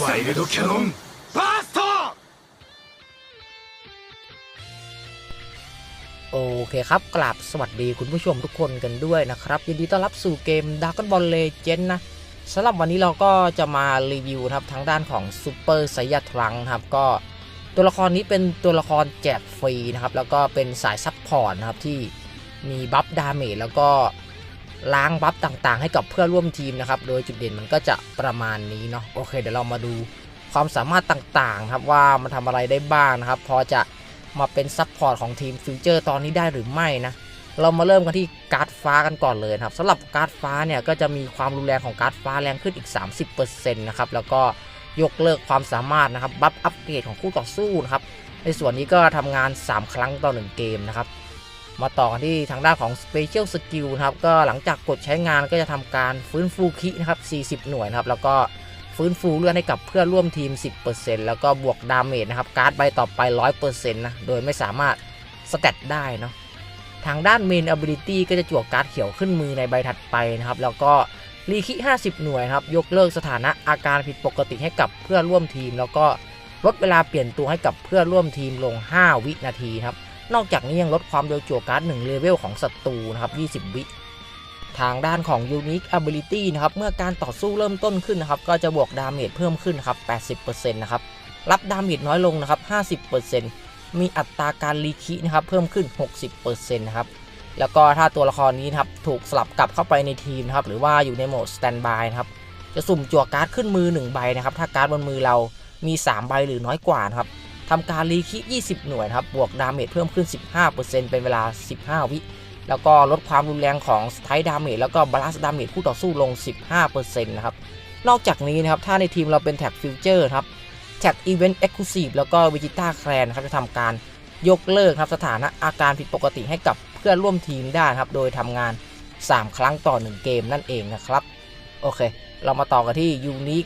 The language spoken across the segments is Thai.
ワイルドキャノンバースト โอเคครับกราบสวัสดีคุณผู้ชมทุกคนกันด้วยนะครับ ยินดีต้อนรับสู่เกม Dragon Ball Legend นะสำหรับวันนี้เราก็จะมารีวิวนะครับทางด้านของซูเปอร์ไซยาทรังครับก็ตัวละครนี้เป็นตัวละครแจกฟรีนะครับแล้วก็เป็นสายซับพอร์ตนะครับที่มีบัฟดาเมจแล้วก็ ล้างบัฟต่างๆ ให้กับเพื่อนร่วมทีมนะครับ โดยจุดเด่นมันก็จะประมาณนี้เนาะโอเคเดี๋ยวเรามาดูความสามารถต่างๆครับว่ามันทำอะไรได้บ้างนะครับ พอจะมาเป็นซับพอร์ตของทีมฟิวเจอร์ตอนนี้ได้หรือไม่นะเรามาเริ่มกันที่การ์ดฟ้ากันก่อนเลยครับสำหรับการ์ดฟ้าเนี่ยก็จะมีความรุนแรงของการ์ดฟ้าแรงขึ้นอีก 30%นะครับแล้วก็ยกเลิกความสามารถนะครับบัฟอัปเกรดของคู่ต่อสู้นะครับในส่วนนี้ก็ทำงาน 3 ครั้งต่อ 1 เกมนะครับ มาต่อกันที่ทางด้านของ Special Skill นะครับ ก็หลังจากกดใช้งานก็จะทำการฟื้นฟูคินะครับ 40 หน่วยนะครับ แล้วก็ฟื้นฟูเลือดให้กับเพื่อนร่วมทีม 10%แล้วก็บวกดาเมจนะครับ การ์ดใบต่อไป 100%นะ โดยไม่สามารถสแตทได้เนาะ ทางด้าน Main Ability ก็จะจั่วการ์ดเขียวขึ้นมือในใบถัดไปนะครับ แล้วก็รีคิ 50 หน่วยครับ ยกเลิกสถานะอาการผิดปกติให้กับเพื่อนร่วมทีม แล้วก็ลดเวลาเปลี่ยนตัวให้กับเพื่อนร่วมทีมลง 5 วินาทีครับ นอกจากนี้ยังลดความเร็วจั่วการ์ด1เลเวลของศัตรูนะครับ20 วิ ทางด้านของ Unique Ability นะครับ เมื่อการต่อสู้เริ่มต้นขึ้นนะครับ ก็จะบวกดาเมจเพิ่มขึ้นครับ80%นะครับ รับดาเมจน้อยลงนะครับ50%มีอัตราการรีคินะครับเพิ่มขึ้น 60%นะครับ แล้วก็ถ้าตัวละครนี้นะครับถูกสลับกลับเข้าไปในทีมนะครับ หรือว่าอยู่ในโหมด Standby นะครับ จะสุ่มจั่วการ์ดขึ้นมือ 1 ใบนะครับ ถ้าการ์ดบนมือเรามี 3 ใบหรือน้อยกว่านะครับ ทำการรีคิ20 หน่วยครับ บวกดาเมจเพิ่มขึ้น 15%เป็นเวลา 15 วิ แล้วก็ลดความรุนแรงของสไตล์ดาเมจแล้วก็บาลานซ์ดาเมจคู่ต่อสู้ลง 15%นะครับ นอกจากนี้นะครับ ถ้าในทีมเราเป็นแท็กฟิวเจอร์ครับ แท็กอีเวนต์เอ็กซ์คลูซีฟแล้วก็วิจิต้าแคลนครับ จะทำการยกเลิกครับสถานะอาการผิดปกติให้กับเพื่อนร่วมทีมได้ครับ โดยทำงาน 3 ครั้งต่อ 1 เกมนั่นเองนะครับ โอเค เรามาต่อกันที่ยูนิค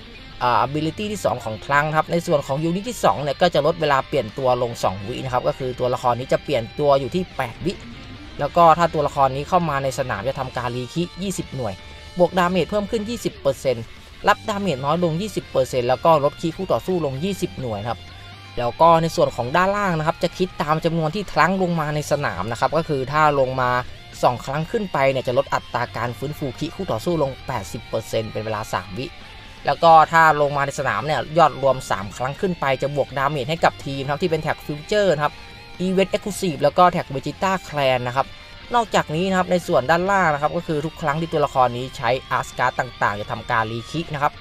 ability ที่ 2 ของครั้งครับ ในส่วนของยูนิคที่2เนี่ยก็จะลดเวลาเปลี่ยนตัวลง 2 วินะครับ ก็คือตัวละครนี้จะเปลี่ยนตัวอยู่ที่ 8 วิ แล้วก็ถ้าตัวละครนี้เข้ามาในสนามจะทำการรีคิ 20 หน่วย บวกดาเมจเพิ่มขึ้น 20%รับดาเมจน้อยลง 20%แล้วก็ลดคีคู่ต่อสู้ลง 20 หน่วยครับ แล้วก็ในส่วนของด้านล่างนะครับ จะคิดตามจำนวนที่ครั้งลงมาในสนามนะครับ ก็คือถ้าลงมา 2 ครั้งขึ้นไปเนี่ยจะลดอัตราการฟื้นฟูคีคู่ต่อสู้ลง 80%เป็นเวลา 3 วิ แล้วก็ถ้าลงมาในสนามเนี่ยยอดรวม 3 ครั้งขึ้นไปจะบวกดาเมจให้กับทีมครับที่เป็นแท็กฟิวเจอร์ครับอีเวนต์เอ็กซ์คลูซีฟแล้วก็แท็กเวจิต้าแคลนนะครับนอกจากนี้นะครับในส่วนด้านล่างนะครับก็คือทุกครั้งที่ตัวละครนี้ใช้อาร์สการ์ต่างๆ จะทำการรีคิกนะครับ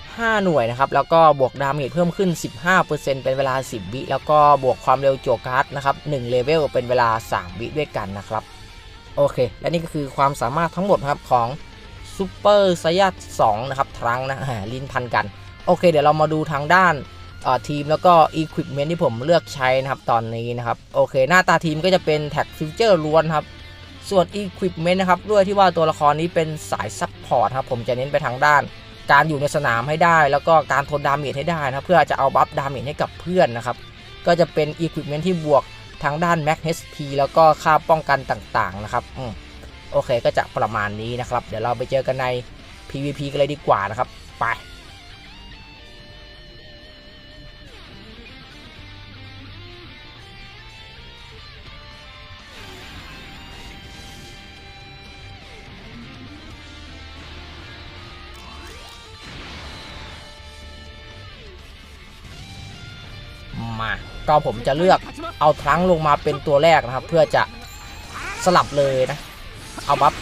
5 หน่วยนะครับแล้วก็บวกดาเมจเพิ่มขึ้น 15%เป็นเวลา 10 วิแล้วก็บวกความเร็วโจการ์ดนะครับ1เลเวลเป็นเวลา 3 วิด้วยกันนะครับโอเค และนี่ก็คือความสามารถทั้งหมดครับของ ซูเปอร์ไซยัส2นะครับทรังนะลิ้นพันกัน โอเค เดี๋ยวเรามาดูทางด้านทีมแล้วก็ Equipment ที่ผมเลือกใช้นะครับตอนนี้นะครับ โอเค หน้าตาทีมก็จะเป็นแท็กฟิวเจอร์ล้วนครับ ส่วน Equipment นะครับ ด้วยที่ว่าตัวละครนี้เป็นสายซับพอร์ตครับ ผมจะเน้นไปทางด้าน การอยู่ในสนามให้ได้ แล้วก็การทนดาเมจให้ได้นะเพื่อจะเอาบัฟดาเมจให้กับเพื่อนนะครับ ก็จะเป็น Equipment ที่บวกทางด้าน Max HP แล้วก็ค่าป้องกันต่างๆนะครับอืม โอเคก็จะประมาณนี้นะครับ เดี๋ยวเราไปเจอกันใน PVP กันเลยดีกว่านะครับ ไปมาก็ผมจะเลือกเอาทรังลงมาเป็นตัวแรกนะครับ เพื่อจะสลับเลยนะ เอาบัฟ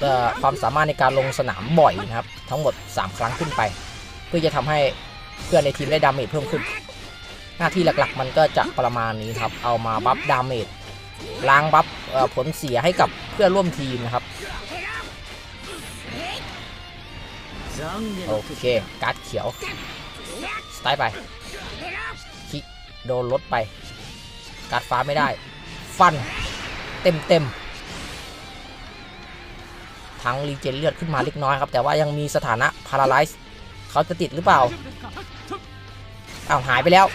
เอ่อความสามารถในการลงสนามบ่อยนะครับ ทั้งหมด 3 ครั้งขึ้นไป เพื่อจะทำให้เพื่อนในทีมได้ดาเมจเพิ่มขึ้น หน้าที่หลักๆ มันก็จะประมาณนี้ครับ เอามาบัฟดาเมจล้างบัฟเอ่อผลเสียให้กับเพื่อนร่วมทีมนะครับโอเค การ์ดเขียว สไตล์ไปคิกโดนลดไป การ์ดฟ้าไม่ได้ ฟัน เต็มเต็มๆ ทั้งรีเจนเลือดขึ้นมาเล็กน้อยครับ แต่ว่ายังมีสถานะพาราไลซ์เขาจะติดหรือเปล่าอ้าวหายไปแล้ว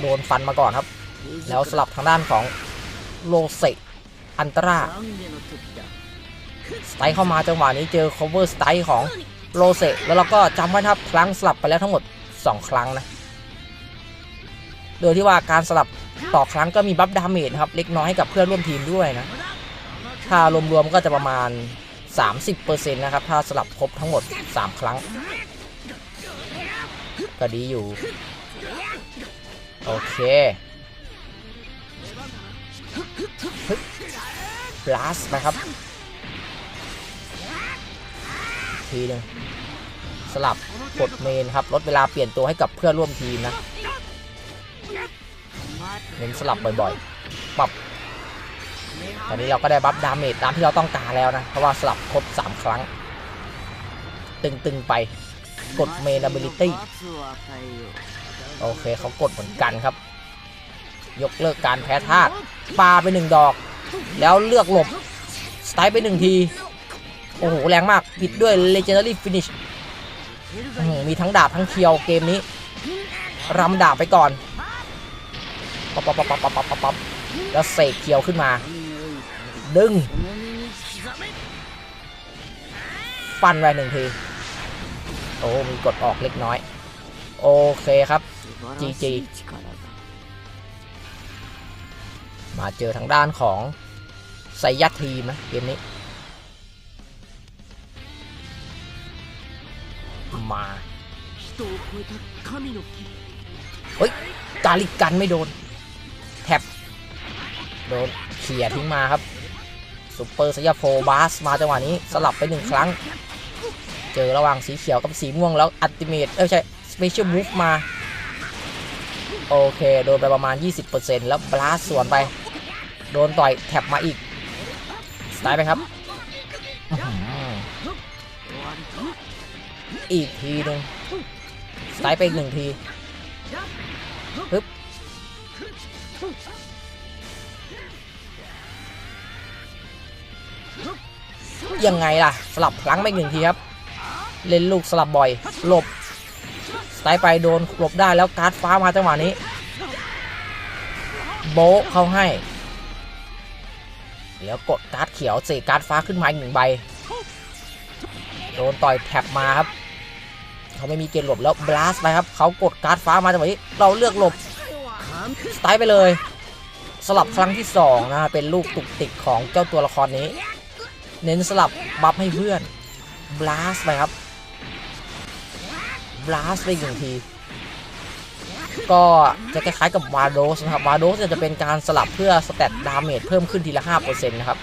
โดนฟันมาก่อนครับ แล้วสลับทางด้านของโลเซอันตราสไตล์เข้ามาจังหวะนี้เจอ cover สไตล์ของโรเซแล้วเราก็จำไว้ครับครั้งสลับไปแล้วทั้งหมด 2 ครั้งนะ โดยที่ว่าการสลับต่อครั้งก็มีบัฟดาเมจครับ เล็กน้อยให้กับเพื่อนร่วมทีมด้วยนะ ถ้ารวมๆก็จะประมาณ 30%นะครับ ถ้าสลับครบทั้งหมด 3 ครั้ง ก็ดีอยู่ โอเคบลัสไปครับ ทีหนึ่งสลับกดเมนครับ ลดเวลาเปลี่ยนตัวให้กับเพื่อนร่วมทีมนะ เน้นสลับบ่อยๆ ปรับ ตอนนี้เราก็ได้บัฟดาเมจตามที่เราต้องการแล้วนะ เพราะว่าสลับครบ 3 ครั้ง ตึง ๆ ไปกดเมน ability โอเคเขากดเหมือนกันครับ ยกเลิกการแพ้ธาตุปาไปหนึ่งดอก แล้วเลือกหลบ สไตล์ไปหนึ่งที โอ้โห แรงมากปิดด้วย legendary finish มีทั้งดาบทั้งเคียวเกมนี้ รำดาบไปก่อนปั๊บปั๊บปั๊บปั๊บปั๊บปั๊บปั๊บแล้วเสกเคียวขึ้นมา ดึง ฟันไปหนึ่งที โอ้มีกดออกเล็กน้อย โอเคครับ GG มาเจอทางด้านของไซยัตทีมนะเกมนี้ มาเฮ้ยกาลิกันไม่โดน แท็บ โดนเขี่ยทิ้งมาครับ ซูเปอร์สยาโฟบาสมาจังหวะนี้สลับไปหนึ่งครั้ง เจอระหว่างสีเขียวกับสีม่วงแล้วอัติเมตเออใช่สเปเชียลมูฟมา โอเค โดนไปประมาณ 20%แล้วบลาสสวนไป โดนต่อยแท็บมาอีกสไตล์ไปครับ อีกทีหนึ่งสไตล์ไปอีกหนึ่งทีปึ๊บ ยังไงล่ะ สลับพลังไปอีกหนึ่งทีครับ เล่นลูกสลับบ่อย หลบสไตล์ไปโดนหลบได้แล้วการ์ดฟ้ามาจังหวะนี้ โบเข้าให้ เดี๋ยวกดการ์ดเขียวเสกการ์ดฟ้าขึ้นมาอีกหนึ่งใบ โดนต่อยแท็บมาครับ เขาไม่มีเกณฑ์หลบแล้วบลัสไปครับ เขากดการ์ดฟ้ามาจังหวะนี้เราเลือกหลบสไตล์ไปเลย สลับครั้งที่สองนะฮะเป็นลูกตุกติกของเจ้าตัวละครนี้ เน้นสลับบัฟให้เพื่อนบลัสไปครับบลัสไปกหนึ่งที ก็จะคล้ายๆกับวาโดสนะครับวาโดสจะเป็นการสลับเพื่อสเตตดาเมจเพิ่มขึ้นทีละ 5%นะครับ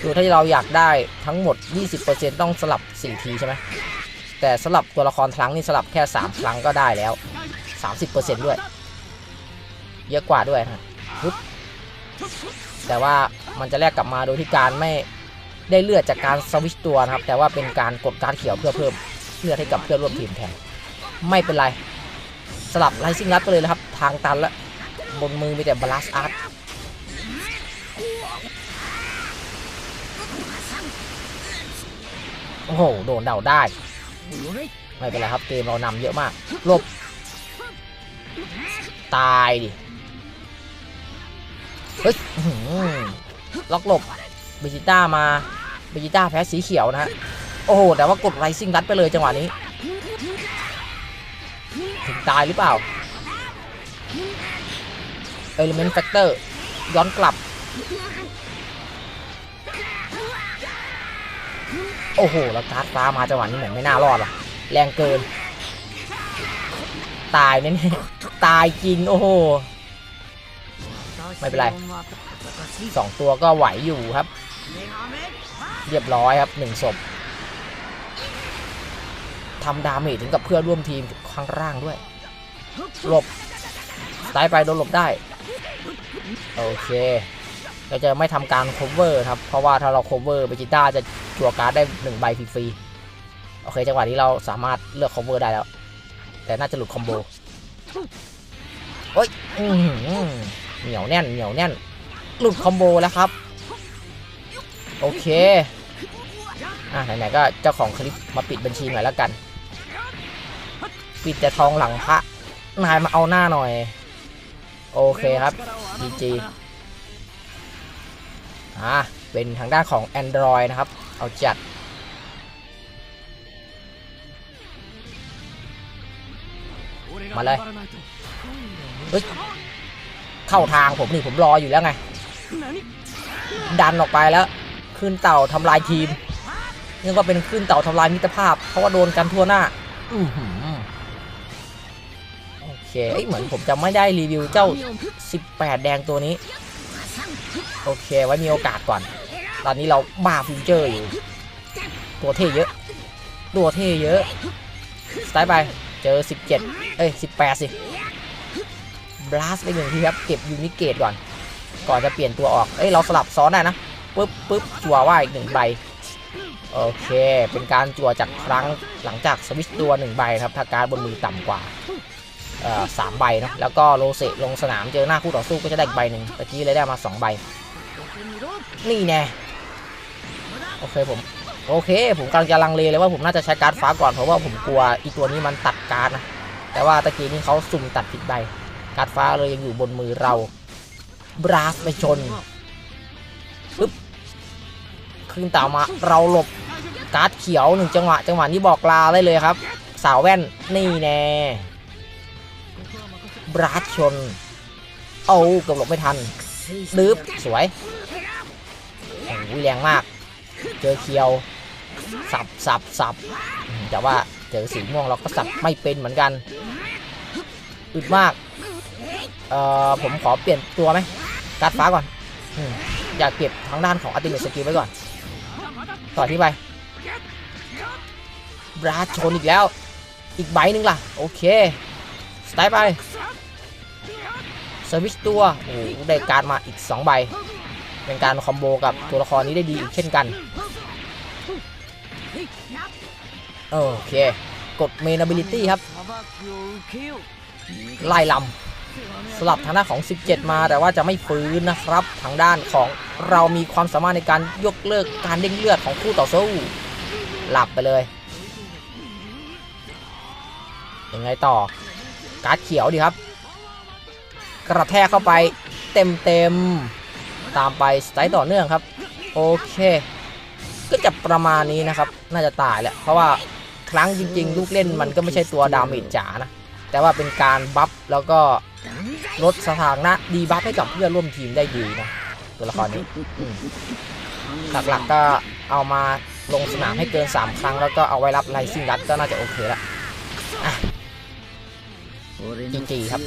คือถ้าเราอยากได้ทั้งหมด 20%ต้องสลับ 4 ทีใช่ไหมแต่สลับตัวละครครั้งนี่สลับแค่ 3 ครั้งก็ได้แล้ว 30%ด้วย เยอะกว่าด้วยนะแต่ว่ามันจะแลกกลับมาโดยที่การไม่ ได้เลือดจากการสวิชตัวนะครับ แต่ว่าเป็นการกดการเขียวเพื่อเพิ่มเลือดให้กับเพื่อนร่วมทีมแทนไม่เป็นไร สลับไลซิ่งรัดไปเลยนะครับ ทางตันแล้วบนมือมีแต่บลัสอาร์ตโอ้โห โดนเดาได้ ไม่เป็นไรครับ เกมเรานำเยอะมากลบ ตายดิ เฮ้ยล็อกหลบเบจิต้ามา เบจิต้าแพ้สีเขียวนะฮะโอ้โห แต่ว่ากดไรซิ่งรัดไปเลยจังหวะนี้ ถึงตายหรือเปล่า Element Factor ย้อนกลับ โอ้โห แล้วการ์ดฟ้ามาจังหวะนี้เหมือนไม่น่ารอดว่ะ แรงเกิน ตายแน่ๆตายจริง โอ้โห ไม่เป็นไรสองตัวก็ไหวอยู่ครับ เรียบร้อยครับหนึ่งศพทำดาเมจถึงกับเพื่อนร่วมทีมข้างล่างด้วย หลบตายไปโดนหลบได้ โอเค เราจะไม่ทำการ cover ครับ เพราะว่าถ้าเรา cover เบจิต้าจะจั่วการ์ดได้หนึ่งใบฟรีๆ โอเค จังหวะนี้เราสามารถเลือก cover ได้แล้ว แต่น่าจะหลุดคอมโบโอ้ยเหนียวแน่นเหนียวแน่น หลุดคอมโบแล้วครับ โอเค อะไหนๆก็เจ้าของคลิปมาปิดบัญชีหน่อยแล้วกัน ปิดแต่ทองหลังพระ นายมาเอาหน้าหน่อย โอเคครับ GG อะเป็นทางด้านของ Android นะครับ เอาจัดมาเลยเฮ้ยเข้าทางผมนี่ผมรออยู่แล้วไง ดันออกไปแล้ว ขึ้นเต่าทำลายทีมนี่ก็เป็นขึ้นเต่าทำลายมิตรภาพ เพราะว่าโดนกันทั่วหน้าอือหือโอเคเอ้ยเหมือนผมจะไม่ได้รีวิวเจ้า 18 แดงตัวนี้ โอเค ไว้มีโอกาสก่อน ตอนนี้เราบ้าฟิวเจอร์อยู่ ตัวเท่เยอะ ตัวเท่เยอะสไตล์ไป เจอ 17 เอ้ย 18 สิบลัสไปหนึ่งทีครับ เก็บยูนิเกตก่อน ก่อนจะเปลี่ยนตัวออก เอ้ย เราสลับซ้อนได้นะ ปึ๊บปึ๊บจั่วว่าอีกหนึ่งใบ โอเค เป็นการจั่วจากครั้งหลังจากสวิตช์ตัวหนึ่งใบครับถ้าการบนมือต่ำกว่าสามใบนะแล้วก็โรเซลงสนามเจอหน้าคู่ต่อสู้ก็จะได้ใบหนึ่งตะกี้เลยได้มาสองใบ นี่แน่โอเคผมโอเค ผมกำลังจะลังเลเลยว่าผมน่าจะใช้การ์ดฟ้าก่อนเพราะว่าผมกลัวอีตัวนี้มันตัดการ์ดนะแต่ว่าตะกี้นี้เขาสุ่มตัดผิดใบการ์ดฟ้าเลยยังอยู่บนมือเราบราสไปชน ขึ้นตามมา เราหลบการ์ดเขียวหนึ่งจังหวะ จังหวะนี้บอกลาได้เลยครับ สาวแว่นนี่แน่บราสชน เอาเกือบหลบไม่ทันดืบสวยโอ้โหแรงมาก เจอเคียว สับสับสับแต่ว่าเจอสีม่วงเราก็สับไม่เป็นเหมือนกันอึดมาก เอ่อ ผมขอเปลี่ยนตัวไหมการ์ดฟ้าก่อนออยากเก็บทางด้านของอัติเม s สกิลไว้ก่อน ต่อที่ไปบราชนอีกแล้ว อีกใบหนึ่งล่ะ โอเค สไตล์ไปสวิชตัวโอ้ได้การมาอีก 2 ใบ เป็นการคอมโบกับตัวละครนี้ได้ดีอีกเช่นกัน โอเค กดเมน a บิลิตี้ครับ ไล่ลำ สลับทางด้านของ 17 มาแต่ว่าจะไม่ฟื้นนะครับ ทางด้านของเรามีความสามารถในการยกเลิกการเด้งเลือดของคู่ต่อสู้หลับไปเลยยังไงต่อ การ์ดเขียวดีครับ กระแทกเข้าไปเต็มเต็มตามไปสไตล์ต่อเนื่องครับ โอเค ก็จะประมาณนี้นะครับ น่าจะตายแหละเพราะว่าครั้งจริง ๆ ลูกเล่นมันก็ไม่ใช่ตัวดาเมจจ๋านะ แต่ว่าเป็นการบัฟแล้วก็ ลดสถานะดีบัฟให้กับเพื่อนร่วมทีมได้ดีนะตัวละครนี้หลักๆก็เอามาลงสนามให้เกิน 3 ครั้ง แล้วก็เอาไว้รับไลซิ่งรัดก็น่าจะโอเคละจริงๆครับ